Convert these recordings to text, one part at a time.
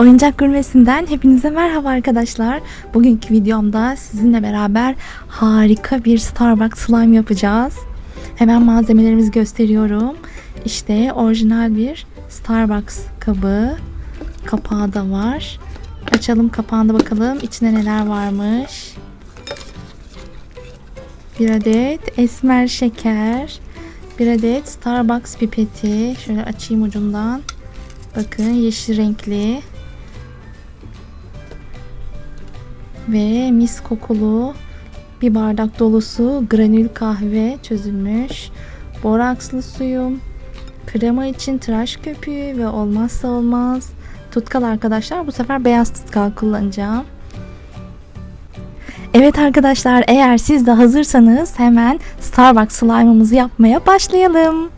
Oyuncak Gurmesi'nden hepinize merhaba arkadaşlar. Bugünkü videomda sizinle beraber harika bir Starbucks slime yapacağız. Hemen malzemelerimizi gösteriyorum. İşte orijinal bir Starbucks kabı. Kapağı da var. Açalım kapağında bakalım içinde neler varmış. Bir adet esmer şeker. Bir adet Starbucks pipeti. Şöyle açayım ucundan. Bakın yeşil renkli. Ve mis kokulu bir bardak dolusu granül kahve çözülmüş. Borakslı suyum. Krema için tıraş köpüğü ve olmazsa olmaz tutkal arkadaşlar. Bu sefer beyaz tutkal kullanacağım. Evet arkadaşlar eğer siz de hazırsanız hemen Starbucks slime'ımızı yapmaya başlayalım.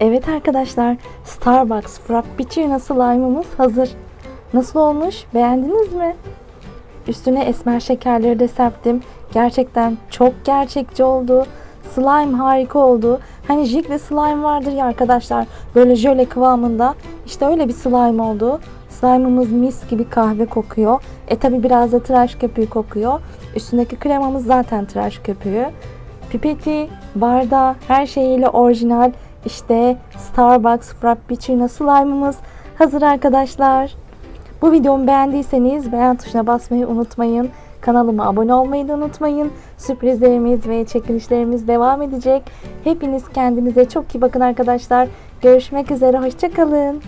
Evet arkadaşlar Starbucks Frappuccino slime'ımız hazır. Nasıl olmuş? Beğendiniz mi? Üstüne esmer şekerleri de serptim. Gerçekten çok gerçekçi oldu. Slime harika oldu. Hani jikli slime vardır ya arkadaşlar. Böyle jöle kıvamında. İşte öyle bir slime oldu. Slime'ımız mis gibi kahve kokuyor. E tabi biraz da tıraş köpüğü kokuyor. Üstündeki kremamız zaten tıraş köpüğü. Pipeti, bardağı her şeyiyle orijinal. İşte Starbucks Frappuccino slime'ımız hazır arkadaşlar. Bu videomu beğendiyseniz beğen tuşuna basmayı unutmayın. Kanalıma abone olmayı da unutmayın. Sürprizlerimiz ve çekilişlerimiz devam edecek. Hepiniz kendinize çok iyi bakın arkadaşlar. Görüşmek üzere, hoşçakalın.